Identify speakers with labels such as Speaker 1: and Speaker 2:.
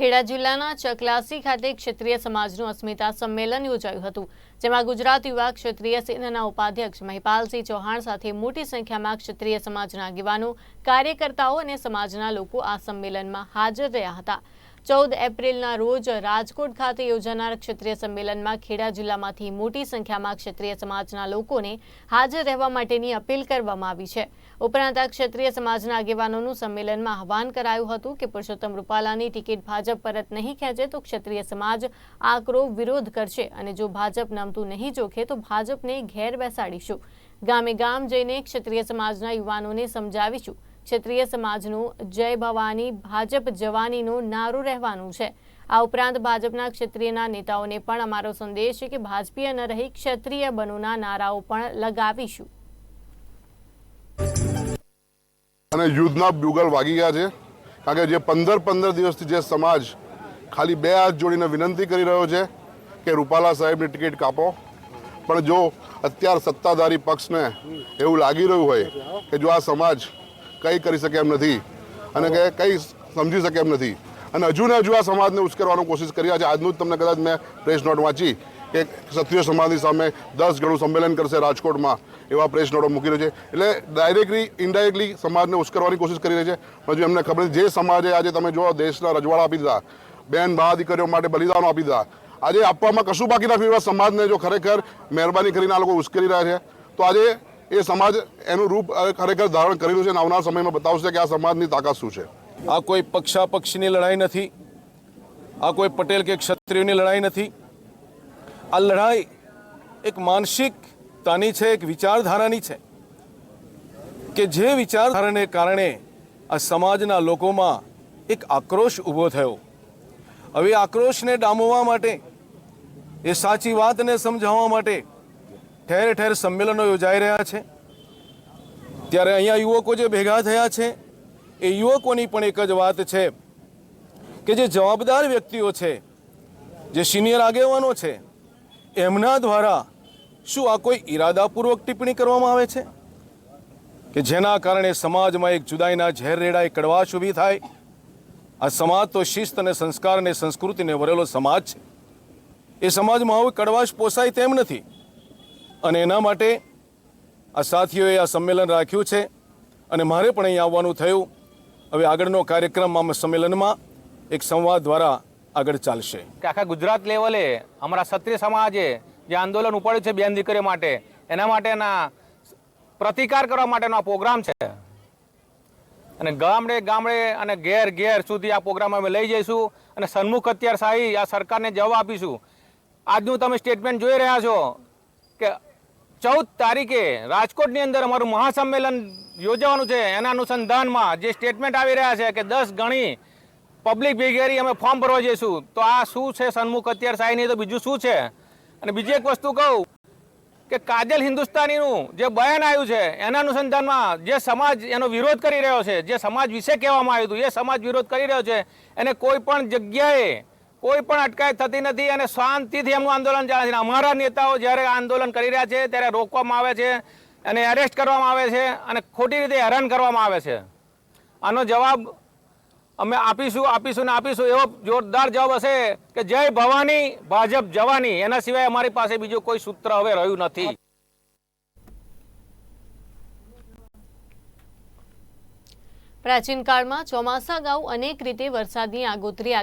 Speaker 1: ખેડા જિલ્લાના ચકલાસી ખાતે ક્ષત્રિય સમાજનું અસ્મિતા સંમેલન યોજાયું હતું, જેમાં ગુજરાત યુવા ક્ષત્રિય સેનાના ઉપાધ્યક્ષ મહિપાલસિંહ ચૌહાણ સાથે મોટી સંખ્યામાં ક્ષત્રિય સમાજના આગેવાનો, કાર્યકર્તાઓ અને સમાજના લોકો આ સંમેલનમાં હાજર રહ્યા હતા. ચૌદ એપ્રિલના રોજ રાજકોટ ખાતે યોજાનાર ક્ષત્રિય સંમેલનમાં ખેડા જિલ્લામાંથી મોટી સંખ્યામાં ક્ષત્રિય સમાજના લોકોને હાજર રહેવા માટેની અપીલ કરવામાં આવી છે. ઉપરાંત આ ક્ષત્રિય સમાજના આગેવાનોનું સંમેલનમાં આહવાન કરાયું હતું કે પુરુષોત્તમ રૂપાલાની ટિકિટ ભાજપ પરત નહીં ખેંચે તો ક્ષત્રિય સમાજ આકરો વિરોધ કરશે અને જો ભાજપ નમતું નહીં જોખે તો ભાજપને ઘેર બેસાડીશું. ગામે ગામ જઈને ક્ષત્રિય સમાજના યુવાનોને સમજાવીશું. ક્ષત્રિય સમાજનું જય ભવાની, ભાજપ જવાનીનું નારું રહેવાનું છે. આ ઉપરાંત ભાજપના ક્ષત્રિયના નેતાઓને પણ અમારો સંદેશ છે કે ભાજપીય ન રહી ક્ષત્રિય બનોના નારાઓ પણ લગાવીશું.
Speaker 2: અને યુદ્ધના બ્યુગલ વાગી ગયા છે. કારણ કે જે પંદર પંદર દિવસથી જે સમાજ ખાલી બે હાથ જોડીને વિનંતી કરી રહ્યો છે કે રૂપાલા સાહેબની ટિકિટ કાપો. પણ જો અત્યાર સત્તાધારી પક્ષને એવું લાગી રહ્યું હોય કે જો આ સમાજ કંઈ કરી શકે એમ નથી અને કે કંઈ સમજી શકે એમ નથી. અને હજુ ને હજુ આ સમાજને ઉશ્કેરવાનો કોશિશ કરી છે આજનું જ તમને કદાચ મેં પ્રેસ નોટ વાંચી કે ક્ષત્રિય સમાજની સામે દસ ગણું સંમેલન કરશે રાજકોટમાં એવા પ્રેસ નોટો મૂકી રહ્યો છે. એટલે ડાયરેક્ટલી ઇનડાયરેક્ટલી સમાજને ઉશ્કેરવાની કોશિશ કરી રહી છે. હજુ એમને ખબર નથી જે સમાજે આજે તમે જો દેશના રજવાડા આપી દીધા, બેન બા દીકરીઓ માટે બલિદાનો આપી દીધા. આજે આપવામાં કશું બાકી રાખ્યું એવા સમાજને જો ખરેખર મહેરબાની કરીને આ લોકો ઉશ્કેરી રહ્યા છે. તો આજે એ સમાજ એનું રૂપ ખરેખર ધારણ કરેલું છે અને આવનાર સમયમાં બતાવશે કે આ સમાજની તાકાત શું છે.
Speaker 3: આ કોઈ પક્ષાપક્ષીની લડાઈ નથી. આ કોઈ પટેલ કે ક્ષત્રિયોની લડાઈ નથી. આ લડાઈ એક માનસિકતાની છે, એક વિચારધારાની છે કે જે વિચારધારાને કારણે આ સમાજના લોકોમાં એક આક્રોશ ઊભો થયો. હવે આક્રોશને ડામવા માટે, એ સાચી વાતને સમજાવવા માટે ઠેર ઠેર સંમેલનો યોજાઈ રહ્યા છે. ત્યારે અહીંયા યુવકો જે ભેગા થયા છે, એ યુવકોની પણ એક જ વાત છે કે જે જવાબદાર વ્યક્તિઓ છે, જે સિનિયર આગેવાનો છે, એમના દ્વારા શું આ કોઈ ઈરાદાપૂર્વક ટિપ્પણી કરવામાં આવે છે? કે જેના કારણે સમાજમાં એક જુદાઈના ઝેર રેડાય કડવાશ ઊભી થાય? આ સમાજ તો શિસ્ત અને સંસ્કાર અને સંસ્કૃતિને વરેલો સમાજ છે. એ સમાજમાં હવે કડવાશ પોસાય તેમ નથી. અને એના માટે આ સાથીઓએ આ સંમેલન રાખ્યું છે અને મારે પણ અહીં આવવાનું થયું. હવે આગળનો કાર્યક્રમ અમે સંમેલનમાં એક સંવાદ દ્વારા આગળ ચાલશે.
Speaker 4: કે આખા ગુજરાત લેવલે અમારા ક્ષત્રિય સમાજે જે આંદોલન ઉપાડ્યું છે બેન દીકરીઓ માટે, એના માટેના પ્રતિકાર કરવા માટેનો આ પ્રોગ્રામ છે. અને ગામડે ગામડે અને ઘેર ઘેર સુધી આ પ્રોગ્રામ અમે લઈ જઈશું અને સન્મુખ અત્યાર શાહી આ સરકારને જવાબ આપીશું. આજનું તમે સ્ટેટમેન્ટ જોઈ રહ્યા છો કે ચૌદ તારીખે રાજકોટની અંદર અમારું મહાસંમેલન યોજવાનું છે. એના અનુસંધાનમાં જે સ્ટેટમેન્ટ આવી રહ્યા છે કે દસ ગણી પબ્લિક ભેગેરી અમે ફોર્મ ભરવા જઈશું. તો આ શું છે સન્મુખ? અત્યાર શાહીની તો બીજું શું છે? અને બીજી એક વસ્તુ કહું કે કાજલ હિન્દુસ્તાનીનું જે બયાન આવ્યું છે, એના અનુસંધાનમાં જે સમાજ એનો વિરોધ કરી રહ્યો છે, જે સમાજ વિશે કહેવામાં આવ્યું હતું, એ સમાજ વિરોધ કરી રહ્યો છે. એને કોઈ પણ જગ્યાએ કોઈ પણ અટકાયત થતી નથી અને શાંતિથી એમનું આંદોલન ચાલે છે. અમારા નેતાઓ જ્યારે આંદોલન કરી રહ્યા છે, ત્યારે રોકવામાં આવે છે અને એરેસ્ટ કરવામાં આવે છે અને ખોટી રીતે હેરાન કરવામાં આવે છે. આનો જવાબ અમે આપીશું આપીશું ને આપીશું. એવો જોરદાર જવાબ હશે કે જય ભવાની, ભાજપ જવાની. એના સિવાય અમારી પાસે બીજું કોઈ સૂત્ર હવે રહ્યું નથી.
Speaker 1: પ્રાચીન કાળમાં ચોમાસા અગાઉ અનેક રીતે વરસાદની આગોતરી